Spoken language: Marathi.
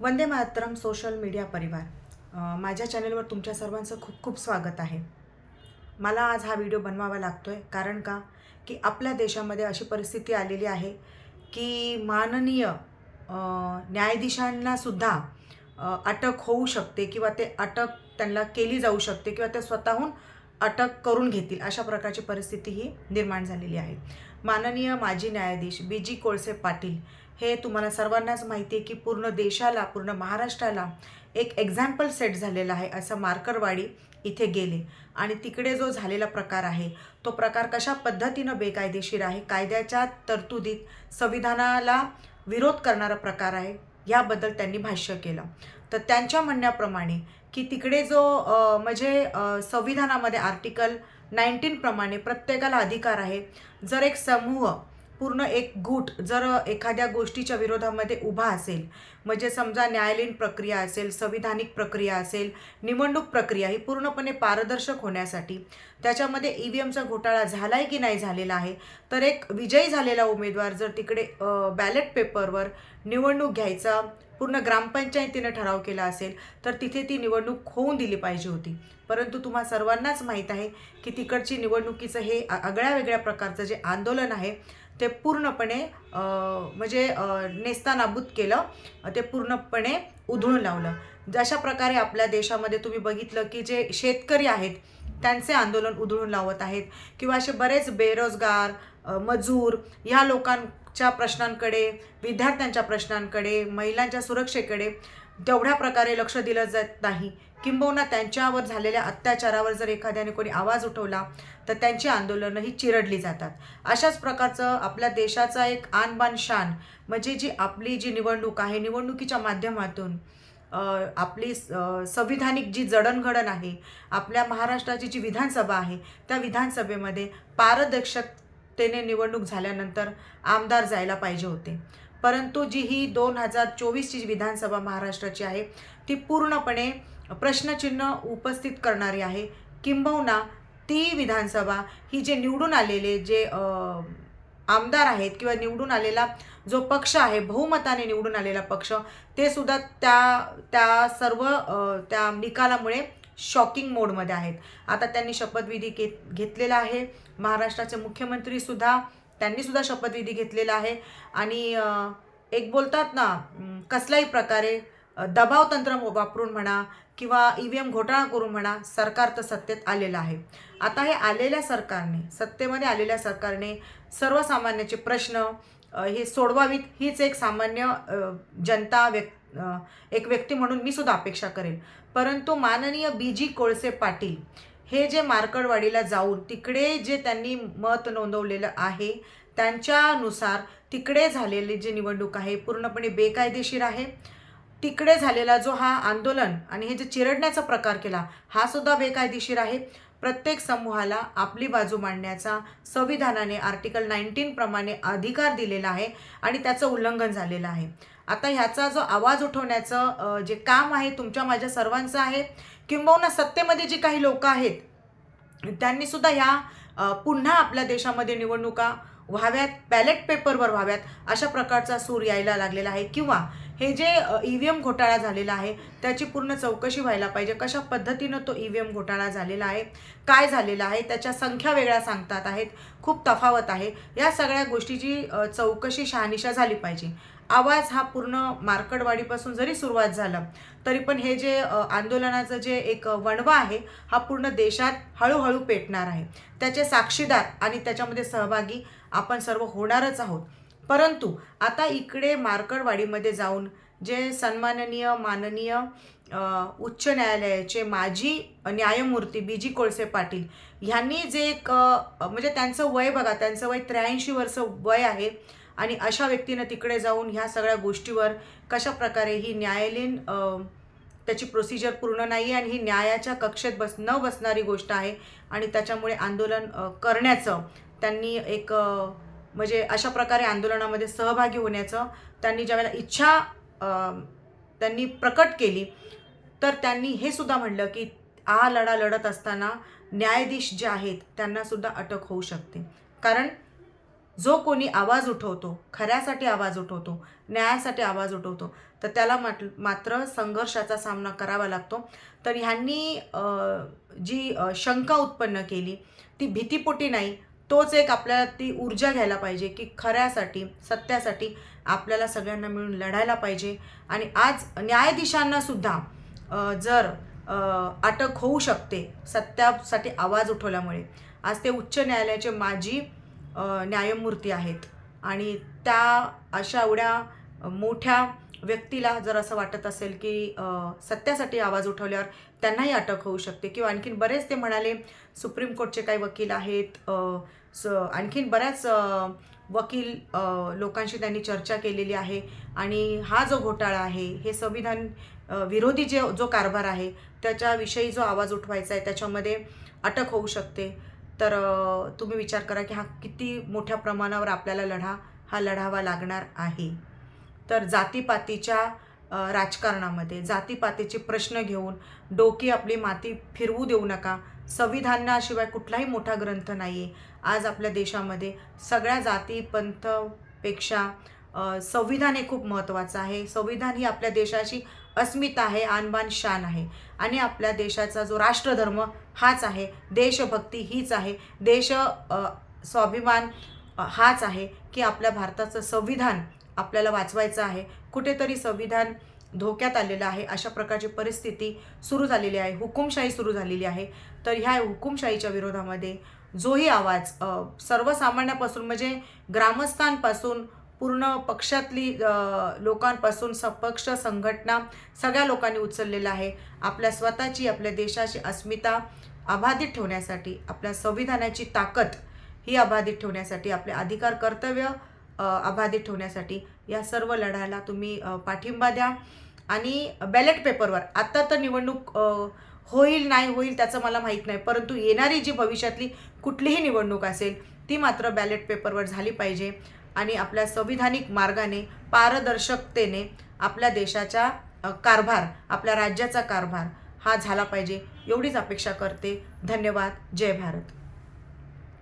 वंदे मातरम सोशल मीडिया परिवार. माझ्या चॅनलवर तुमच्या सर्वांचं खूप खूप स्वागत आहे. मला आज हा व्हिडिओ बनवावा लागतो आहे कारण का? की आपल्या देशामध्ये अशी परिस्थिती आलेली आहे की माननीय न्यायाधीशांनासुद्धा अटक होऊ शकते किंवा ते अटक त्यांना केली जाऊ शकते किंवा ते स्वतःहून अटक करून घेतील अशा प्रकारची परिस्थिती ही निर्माण झालेली आहे. माननीय माजी न्यायाधीश बी जी कोळसे पाटील हे तुम्हाला सर्वांनाच माहिती आहे की पूर्ण देशाला पूर्ण महाराष्ट्राला एक एक्झाम्पल सेट झालेला आहे असं मार्करवाडी इथे गेले. आणि तिकडे जो झालेला प्रकार आहे तो प्रकार कशा पद्धतीनं बेकायदेशीर आहे कायद्याच्या तरतुदीत संविधानाला विरोध करणारा प्रकार आहे याबद्दल त्यांनी भाष्य केलं. तर त्यांच्या म्हणण्याप्रमाणे की तिकडे जो म्हणजे संविधानामध्ये आर्टिकल नाईन्टीनप्रमाणे प्रत्येकाला अधिकार आहे. जर एक समूह पूर्ण एक गुट जर एखाद्या गोष्टीच्या विरोधामध्ये उभा असेल म्हणजे समजा न्यायालयीन प्रक्रिया असेल संविधानिक प्रक्रिया असेल निवडणूक प्रक्रिया ही पूर्णपणे पारदर्शक होण्यासाठी त्याच्यामध्ये ई व्ही एमचा घोटाळा झाला आहे की नाही झालेला आहे तर एक विजयी झालेला उमेदवार जर तिकडे बॅलेट पेपरवर निवडणूक घ्यायचा पूर्ण ग्रामपंचायतीनं ठराव केला असेल तर तिथे ती निवडणूक होऊन दिली पाहिजे होती. परंतु तुम्हा सर्वांनाच माहीत आहे की तिकडची निवडणुकीचं हे आगळ्या वेगळ्या प्रकारचं जे आंदोलन आहे ते पूर्णपणे म्हणजे नेस्तानाबूत केलं. ते पूर्णपणे उधळून लावलं. जशा प्रकारे आपल्या देशामध्ये तुम्ही बघितलं की जे शेतकरी आहेत त्यांचे आंदोलन उधळून लावत आहेत. किंवा असे बरेच बेरोजगार मजूर ह्या लोकांच्या प्रश्नांकडे विद्यार्थ्यांच्या प्रश्नांकडे महिलांच्या सुरक्षेकडे तेवढ्या प्रकारे लक्ष दिलं जात नाही. किंबहुना त्यांच्यावर झालेल्या अत्याचारावर जर एखाद्याने कोणी आवाज उठवला तर त्यांची आंदोलनंही चिरडली जातात. अशाच प्रकारचं आपल्या देशाचा एक आनबान शान म्हणजे जी आपली जी निवडणूक आहे निवडणुकीच्या माध्यमातून आपली संविधानिक जी जडणघडण आहे आपल्या महाराष्ट्राची जी विधानसभा आहे त्या विधानसभेमध्ये पारदर्शकतेने निवडणूक झाल्यानंतर आमदार जायला पाहिजे होते. परंतु जी ही दोन हजार चोवीसची जी विधानसभा महाराष्ट्राची आहे ती पूर्णपणे प्रश्नचिन्ह उपस्थित करणारी आहे. किंबहुना ती विधानसभा ही जे निवडून आलेले जे आमदार आहेत किंवा निवडून आलेला जो पक्ष आहे बहुमताने निवडून आलेला पक्ष ते सुद्धा त्या त्या सर्व त्या निकालामुळे शॉकिंग मोडमध्ये आहेत. आता त्यांनी शपथविधी घेत घेतलेला आहे. महाराष्ट्राचे मुख्यमंत्रीसुद्धा त्यांनीसुद्धा शपथविधी घेतलेला आहे. आणि एक बोलतात ना कसल्याही प्रकारे दबाव तंत्र वापरून म्हणा किंवा ई व्ही एम घोटाळा करून म्हणा सरकार तर सत्तेत आलेलं आहे. आता हे आलेल्या सरकारने सत्तेमध्ये आलेल्या सरकारने सर्वसामान्याचे प्रश्न हे सोडवावीत हीच एक सामान्य जनता व्यक् एक व्यक्ती म्हणून मी सुद्धा अपेक्षा करेल. परंतु माननीय बी जी कोळसे पाटील हे जे मार्कडवाडीला जाऊन तिकडे जे त्यांनी मत नोंदवलेलं आहे त्यांच्यानुसार तिकडे झालेली जी निवडणूक आहे पूर्णपणे बेकायदेशीर आहे. तिकडे झालेला जो हा आंदोलन आणि हे जे चिरडण्याचा प्रकार केला हा सुद्धा बेकायदेशीर आहे. प्रत्येक समूहाला आपली बाजू मांडण्याचा संविधानाने आर्टिकल नाईन्टीन प्रमाणे अधिकार दिलेला आहे आणि त्याचं उल्लंघन झालेलं आहे. आता ह्याचा जो आवाज उठवण्याचं जे काम आहे तुमच्या माझ्या सर्वांचं आहे किंबहुना सत्तेमध्ये जी काही लोक आहेत त्यांनी सुद्धा ह्या पुन्हा आपल्या देशामध्ये निवडणुका व्हाव्यात बॅलेट पेपरवर व्हाव्यात अशा प्रकारचा सूर यायला लागलेला आहे. किंवा हे जे ई व्ही एम घोटाळा झालेला आहे त्याची पूर्ण चौकशी व्हायला पाहिजे. कशा पद्धतीनं तो ई व्ही एम घोटाळा झालेला आहे काय झालेला आहे त्याच्या संख्या वेगळ्या सांगतात आहेत खूप तफावत आहे. या सगळ्या गोष्टीची चौकशी शहानिशा झाली पाहिजे. आवाज हा पूर्ण मार्कडवाडीपासून जरी सुरुवात झालं तरी पण हे जे आंदोलनाचं जे एक वणवा आहे हा पूर्ण देशात हळूहळू पेटणार आहे. त्याचे साक्षीदार आणि त्याच्यामध्ये सहभागी आपण सर्व होणारच आहोत. परंतु आता इकडे मार्कडवाडीमध्ये जाऊन जे सन्माननीय माननीय उच्च न्यायालयाचे माजी न्यायमूर्ती बी जी कोळसे पाटील ह्यांनी जे एक म्हणजे त्यांचं वय बघा त्यांचं वय त्र्याऐंशी वर्ष वय आहे आणि अशा व्यक्तीनं तिकडे जाऊन ह्या सगळ्या गोष्टीवर कशा प्रकारे ही न्यायालयीन त्याची प्रोसिजर पूर्ण नाही आहे आणि ही न्यायाच्या कक्षेत बस न बसणारी गोष्ट आहे आणि त्याच्यामुळे आंदोलन करण्याचं त्यांनी एक म्हणजे अशा प्रकारे आंदोलनामध्ये सहभागी होण्याचं त्यांनी ज्यावेळेला इच्छा त्यांनी प्रकट केली तर त्यांनी हे सुद्धा म्हणलं की हा लढा लढत असताना न्यायाधीश जे आहेत त्यांना सुद्धा अटक होऊ शकते. कारण जो कोणी आवाज उठवतो खऱ्यासाठी आवाज उठवतो न्यायासाठी आवाज उठवतो तर त्याला माट मात्र संघर्षाचा सामना करावा लागतो. तर ह्यांनी जी शंका उत्पन्न केली ती भीतीपोटी नाही तोच एक आपल्याला ती ऊर्जा घ्यायला पाहिजे की खऱ्यासाठी सत्यासाठी आपल्याला सगळ्यांना मिळून लढायला पाहिजे. आणि आज न्यायाधीशांनासुद्धा जर अटक होऊ शकते सत्यासाठी आवाज उठवल्यामुळे आज ते उच्च न्यायालयाचे माजी न्यायमूर्ती आहेत. आणि त्या अशा एवढ्या मोठ्या व्यक्तीला जर असं वाटत असेल की सत्यासाठी आवाज उठवल्यावर त्यांनाही अटक होऊ शकते. किंवा आणखीन बरेच ते म्हणाले सुप्रीम कोर्टचे काही वकील आहेत. स आणखीन बऱ्याच वकील लोकांशी त्यांनी चर्चा केलेली आहे. आणि हा जो घोटाळा आहे हे संविधान विरोधी जे जो कारभार आहे त्याच्याविषयी जो आवाज उठवायचा आहे त्याच्यामध्ये अटक होऊ शकते. तर तुम्ही विचार करा की हा किती मोठ्या प्रमाणावर आपल्याला लढा हा लढावा लागणार आहे. तर जातीपातीच्या राजकारणामध्ये जातीपातीचे प्रश्न घेऊन डोकी आपली माती फिरवू देऊ नका. संविधानाशिवाय कुठलाही मोठा ग्रंथ नाही आहे आज आपल्या देशामध्ये सगळ्या जाती पंथपेक्षा संविधान हे खूप महत्त्वाचं आहे. संविधान ही आपल्या देशाची अस्मिता आहे आणबान शान आहे. आणि आपल्या देशाचा जो राष्ट्रधर्म हाच आहे. देशभक्ती हीच आहे. देश स्वाभिमान हाच आहे की आपल्या भारताचं संविधान आपल्याला वाचवायचं आहे. कुठेतरी संविधान धोक्यात आलेलं आहे. अशा प्रकारची परिस्थिती सुरू झालेली आहे. हुकुमशाही सुरू झालेली आहे. तर ह्या हुकुमशाहीच्या विरोधामध्ये जोही आवाज सर्वसामान्यापासून म्हणजे ग्रामस्थांपासून पूर्ण पक्षातली लोकांपासून सपक्ष संघटना सगळ्या लोकांनी उचललेला आहे. आपल्या स्वतःची आपल्या देशाची अस्मिता अबाधित ठेवण्यासाठी आपल्या संविधानाची ताकद ही अबाधित ठेवण्यासाठी आपले अधिकार कर्तव्य अबाधित ठेवण्यासाठी. या सर्व लढ्याला तुम्ही पाठिंबा द्या. आणि बॅलेट पेपरवर आत्ता तर निवडणूक होईल नाही होईल त्याचं मला माहीत नाही. परंतु येणारी जी भविष्यातली कुठलीही निवडणूक असेल ती मात्र बॅलेट पेपरवर झाली पाहिजे. आणि आपल्या संविधानिक मार्गाने पारदर्शकतेने आपल्या देशाच्या कारभार आपल्या राज्याचा कारभार हा झाला पाहिजे. एवढीच अपेक्षा करते. धन्यवाद. जय भारत.